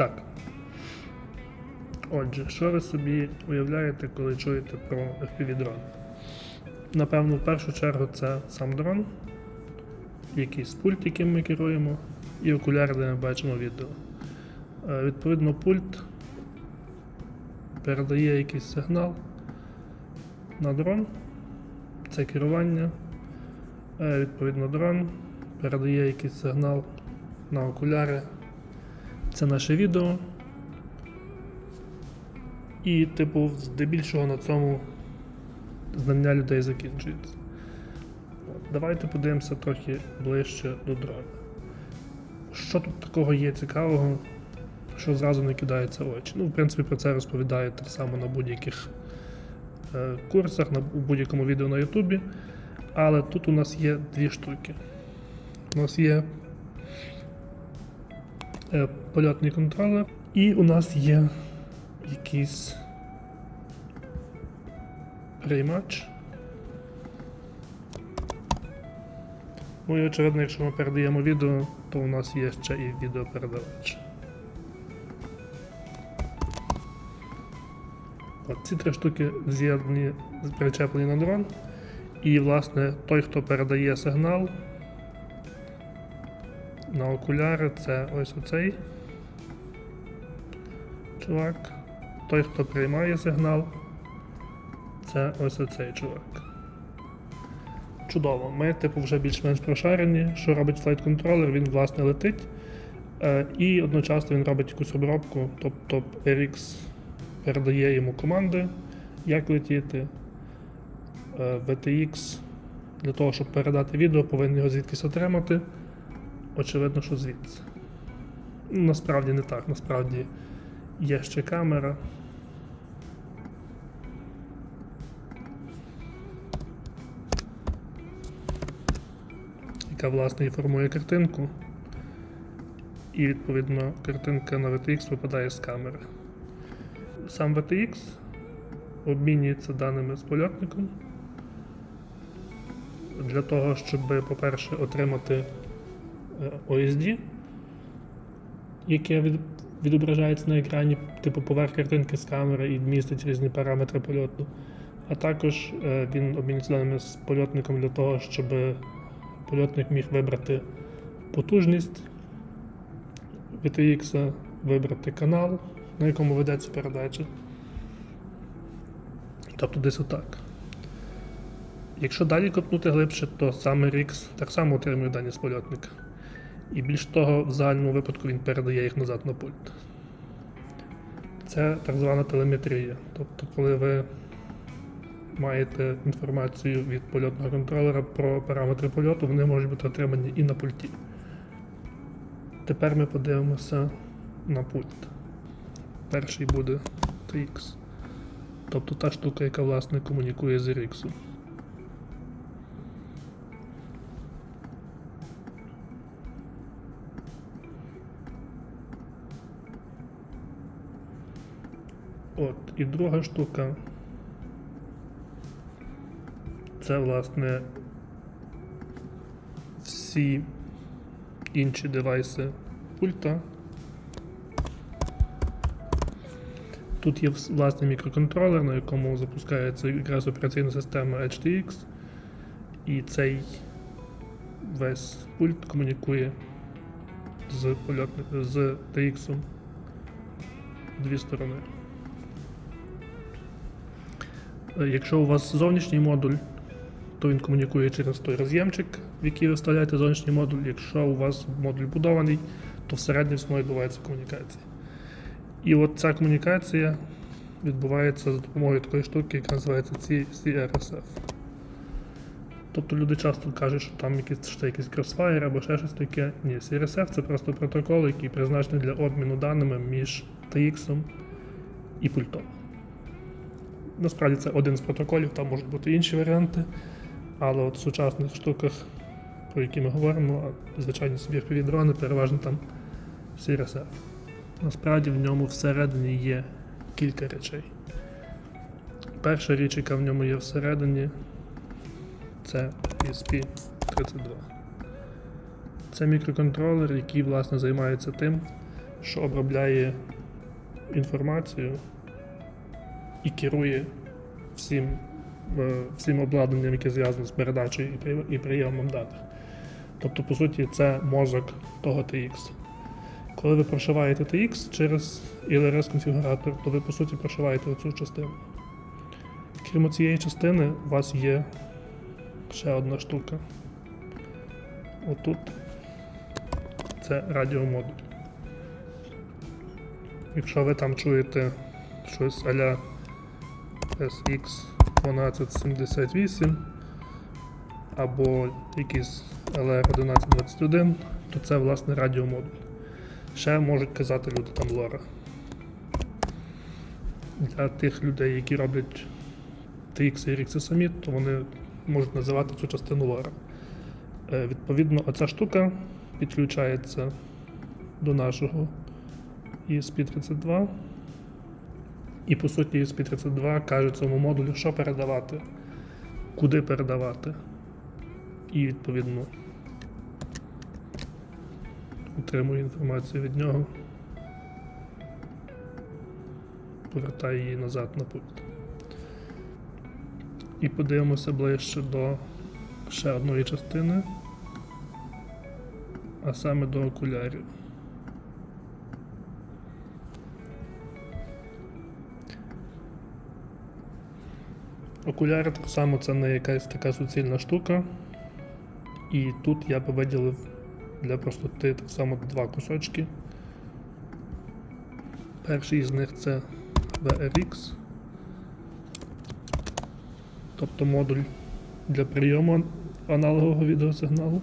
Так. Отже, що ви собі уявляєте, коли чуєте про FPV-дрон? Напевно, в першу чергу це сам дрон, якийсь пульт, яким ми керуємо, і окуляр, де ми бачимо відео. Е, Відповідно, пульт передає якийсь сигнал на дрон. Це керування. Е, Відповідно, дрон передає якийсь сигнал на окуляри. Це наше відео. І, типу, здебільшого на цьому знання людей закінчується. Давайте подивимося трохи ближче до дрона. Що тут такого є цікавого, що зразу не кидається в очі? Ну, в принципі, про це розповідаю так само на будь-яких е, курсах, на у будь-якому відео на Ютубі. Але тут у нас є дві штуки. У нас є польотний контролер, і у нас є якийсь приймач. Ну і очевидно, якщо ми передаємо відео, то у нас є ще і відеопередавач. От ці три штуки з'єднані, причеплені на дрон. І, власне, той, хто передає сигнал на окуляри, це ось оцей чувак. Той, хто приймає сигнал, це ось оцей чувак. Чудово. Ми, типу, вже більш-менш прошарені. Що робить флайт контролер? Він, власне, летить. Е, і одночасно він робить якусь обробку, тобто RX передає йому команди, як летіти. Е, VTX для того, щоб передати відео, повинен його звідкись отримати. Очевидно, що звідси. Насправді не так, насправді є ще камера. Яка власне і формує картинку. І відповідно картинка на VTX випадає з камери. Сам VTX обмінюється даними з польотником для того, щоб, по-перше, отримати OSD, яке відображається на екрані, типу поверх картинки з камери і містить різні параметри польоту. А також е, він обмінюється даними з польотником для того, щоб польотник міг вибрати потужність VTX, вибрати канал, на якому ведеться передача. Тобто десь отак. Якщо далі копнути глибше, то саме RX так само отримує дані з польотника. І більш того, в загальному випадку він передає їх назад на пульт. Це так звана телеметрія. Тобто, коли ви маєте інформацію від польотного контролера про параметри польоту, вони можуть бути отримані і на пульті. Тепер ми подивимося на пульт. Перший буде TX. Тобто та штука, яка власне комунікує з RX. От, і друга штука. Це, власне, всі інші девайси пульта. Тут є власний мікроконтролер, на якому запускається якраз операційна система HTX. І цей весь пульт комунікує з, з TX в дві сторони. Якщо у вас зовнішній модуль, то він комунікує через той роз'ємчик, в який ви вставляєте зовнішній модуль. Якщо у вас модуль будований, то всередині все відбувається комунікація. І от ця комунікація відбувається за допомогою такої штуки, яка називається CRSF. Тобто люди часто кажуть, що там якийсь, що це якийсь Crossfire або ще щось таке. Ні, CRSF це просто протокол, який призначений для обміну даними між TX і пультом. Насправді це один з протоколів, там можуть бути інші варіанти, але от в сучасних штуках, про які ми говоримо, звичайні собі FPV-дрони, переважно там CRSF. Насправді в ньому всередині є кілька речей. Перша річ, яка в ньому є всередині, це ESP32. Це мікроконтролер, який власне займається тим, що обробляє інформацію і керує всім, е, всім обладнанням, яке зв'язане з передачею і прийомом даних. Тобто, по суті, це мозок того TX. Коли ви прошиваєте TX через ILRS конфігуратор, то ви по суті прошиваєте оцю частину. Крім цієї частини, у вас є ще одна штука. Отут це радіомодуль. Якщо ви там чуєте щось а-ля SX 1278 або якийсь LR1121, то це власне радіомодуль. Ще можуть казати люди там лора. Для тих людей, які роблять TX і RX самі, то вони можуть називати цю частину лора. Е, Відповідно, оця штука підключається до нашого ESP32. І по суті ESP32 каже цьому модулю, що передавати, куди передавати. І відповідно отримує інформацію від нього, повертає її назад на пульт. І подивимося ближче до ще одної частини, а саме до окулярів. Окуляри так само це не якась така суцільна штука. І тут я би виділив для простоти так само два кусочки. Перший з них це VRX, тобто модуль для прийому аналогового відеосигналу.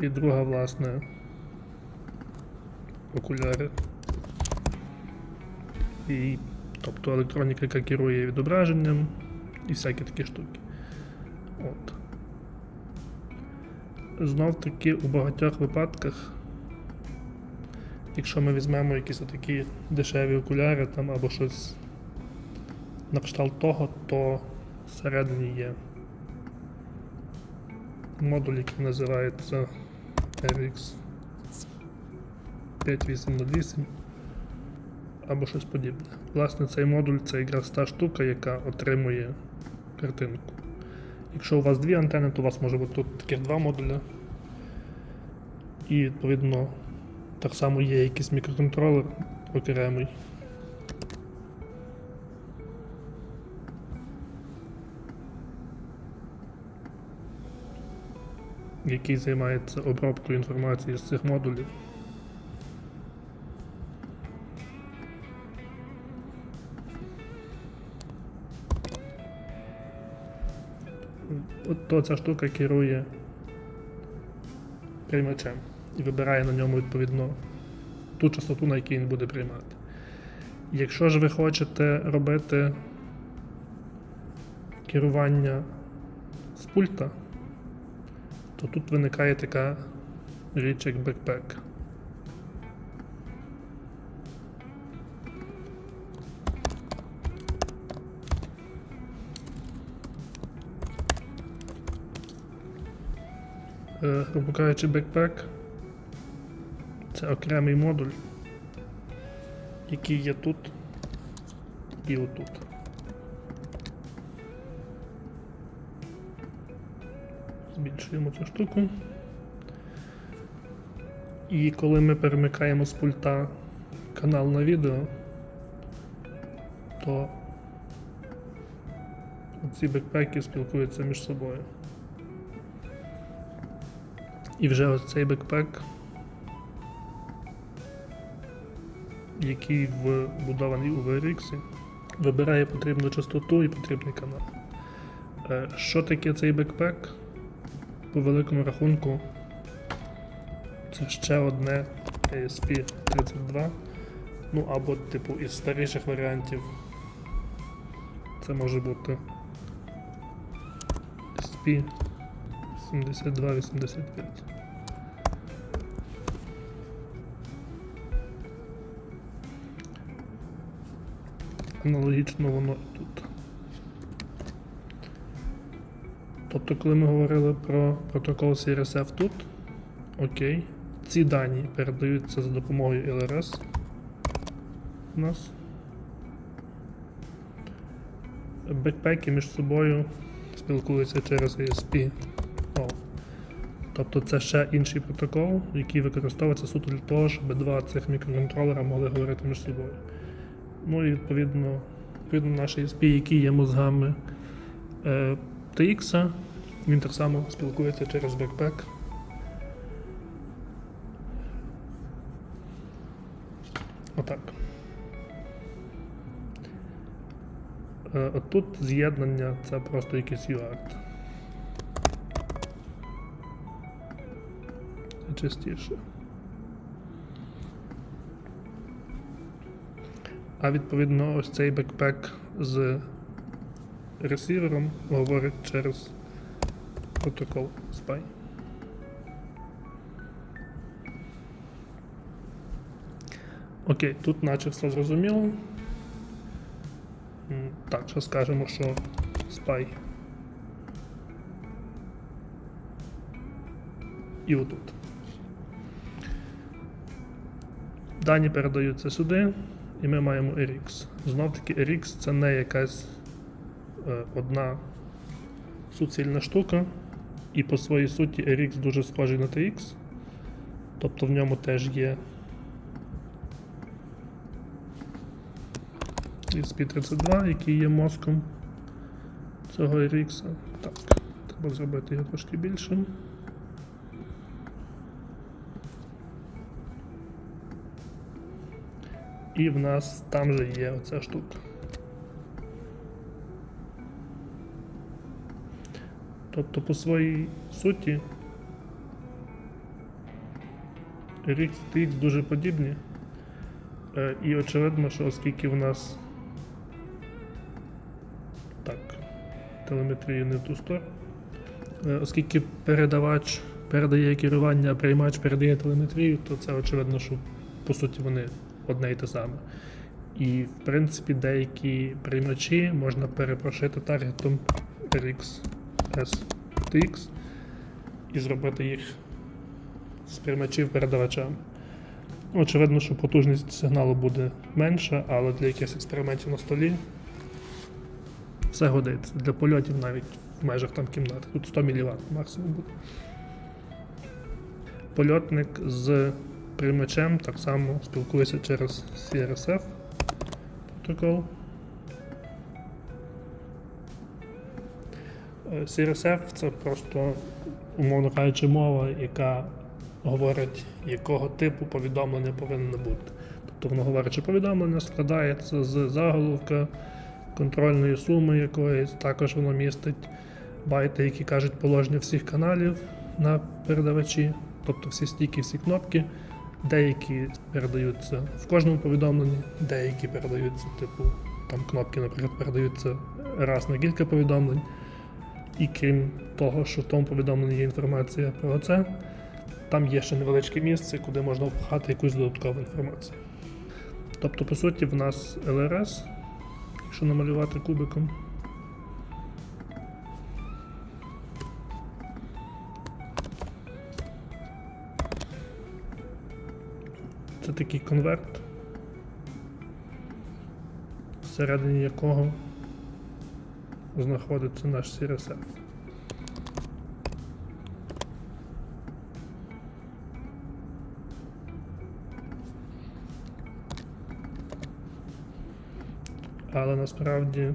І друга, власне, окуляри. І, тобто електроніка, яка керує відображенням і всякі такі штуки. От. Знов таки у багатьох випадках, якщо ми візьмемо якісь такі дешеві окуляри там або щось на кшталт того, то всередині є модуль, який називається RX 5808 або щось подібне. Власне, цей модуль це якраз та штука, яка отримує картинку. Якщо у вас дві антени, то у вас може бути тут таких два модуля. І відповідно так само є якийсь мікроконтролер окремий. який займається обробкою інформації з цих модулів. То ця штука керує приймачем і вибирає на ньому відповідно ту частоту, на якій він буде приймати. Якщо ж ви хочете робити керування з пульта, то тут виникає така річ, як бекпек. Грубо кажучи, бекпек це окремий модуль, який є тут і отут. Збільшуємо цю штуку. І коли ми перемикаємо з пульта канал на відео, то ці бекпеки спілкуються між собою. І вже ось цей бекпек, який вбудований у VRX, вибирає потрібну частоту і потрібний канал. Е, Що таке цей бекпек? По великому рахунку це ще одне ASP32. Ну або, типу, із старіших варіантів це може бути ASP 7285. Аналогічно воно і тут. Тобто, коли ми говорили про протокол CRSF тут, окей, Ці дані передаються за допомогою LRS у нас. Бекпеки між собою спілкуються через ASP. О. Тобто це ще інший протокол, який використовується суто для того, щоб два цих мікроконтролера могли говорити між собою. Ну і відповідно, відповідно наш ASP, який є мозгами е, TX, він так само спілкується через бекпек. Отак. Е, Отут з'єднання це просто якийсь UART. Частіше. А відповідно, ось цей бекпек з ресівером говорить через протокол SPY. Окей, тут наче все зрозуміло. Так, ще скажемо, що SPY. І отут. Дані передаються сюди, і ми маємо RX. Знов таки RX це не якась е, одна суцільна штука, і по своїй суті RX дуже схожий на TX. Тобто в ньому теж є ESP32, який є мозком цього RX. Так, треба зробити його трошки більшим. І в нас там же є оця штука. Тобто по своїй суті RX і TX дуже подібні. Е, І очевидно, що оскільки в нас так, телеметрію не в ту сторону. Е, Оскільки передавач передає керування, а приймач передає телеметрію, то це очевидно, що по суті вони одне і те саме. І в принципі деякі приймачі можна перепрошити таргетом RX STX і зробити їх з приймачів передавачами. Очевидно, що потужність сигналу буде менша, але для якихось експериментів на столі все годиться. Для польотів навіть в межах там кімнати. Тут 100 мВт максимум буде. Польотник з приймачем так само спілкується через CRSF протокол. Е, CRSF це просто, умовно кажучи, мова, яка говорить, якого типу повідомлення повинно бути. Тобто воно говорить, що повідомлення складається з заголовка, контрольної суми якоїсь, також воно містить байти, які кажуть положення всіх каналів на передавачі, тобто всі стійки, всі кнопки. Деякі передаються в кожному повідомленні, деякі передаються, типу, там кнопки, наприклад, передаються раз на кілька повідомлень. І крім того, що в тому повідомленні є інформація про це, там є ще невеличке місце, куди можна впхати якусь додаткову інформацію. Тобто, по суті, в нас LRS, якщо намалювати кубиком. Такий конверт, всередині якого знаходиться наш CRSF. Але насправді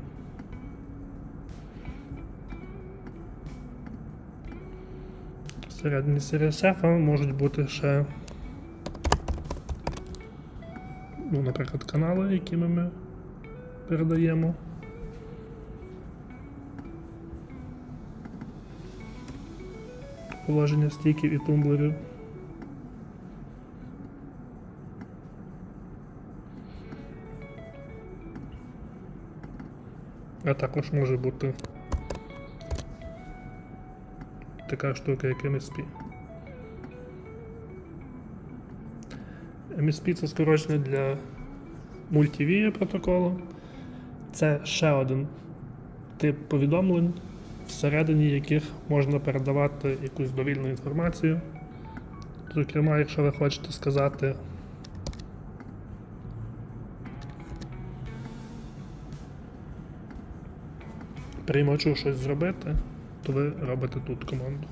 всередині CRSF можуть бути ще, ну, наприклад, канали, якими ми передаємо. Положення стійків і тумблерів. А також може бути така штука, як MSP. MSP це скорочення для мультивія протоколу. Це ще один тип повідомлень, всередині яких можна передавати якусь довільну інформацію Зокрема, якщо ви хочете сказати. Приймачу щось зробити, то ви робите тут команду.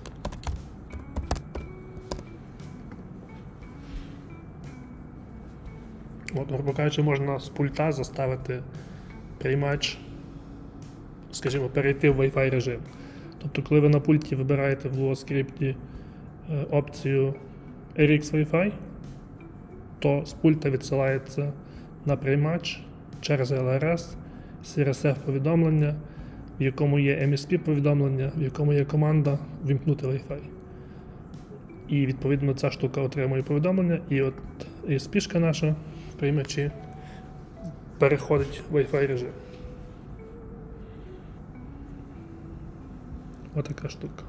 От, грубо кажучи, можна з пульта заставити приймач, скажімо, перейти в Wi-Fi режим. Тобто, коли ви на пульті вибираєте в LuaScript е, опцію RX Wi-Fi, то з пульта відсилається на приймач через LRS, CRSF повідомлення, в якому є MSP повідомлення, в якому є команда вімкнути Wi-Fi. І відповідно ця штука отримує повідомлення, і от ESP наша в чи переходить в Wi-Fi режим. Отака штука.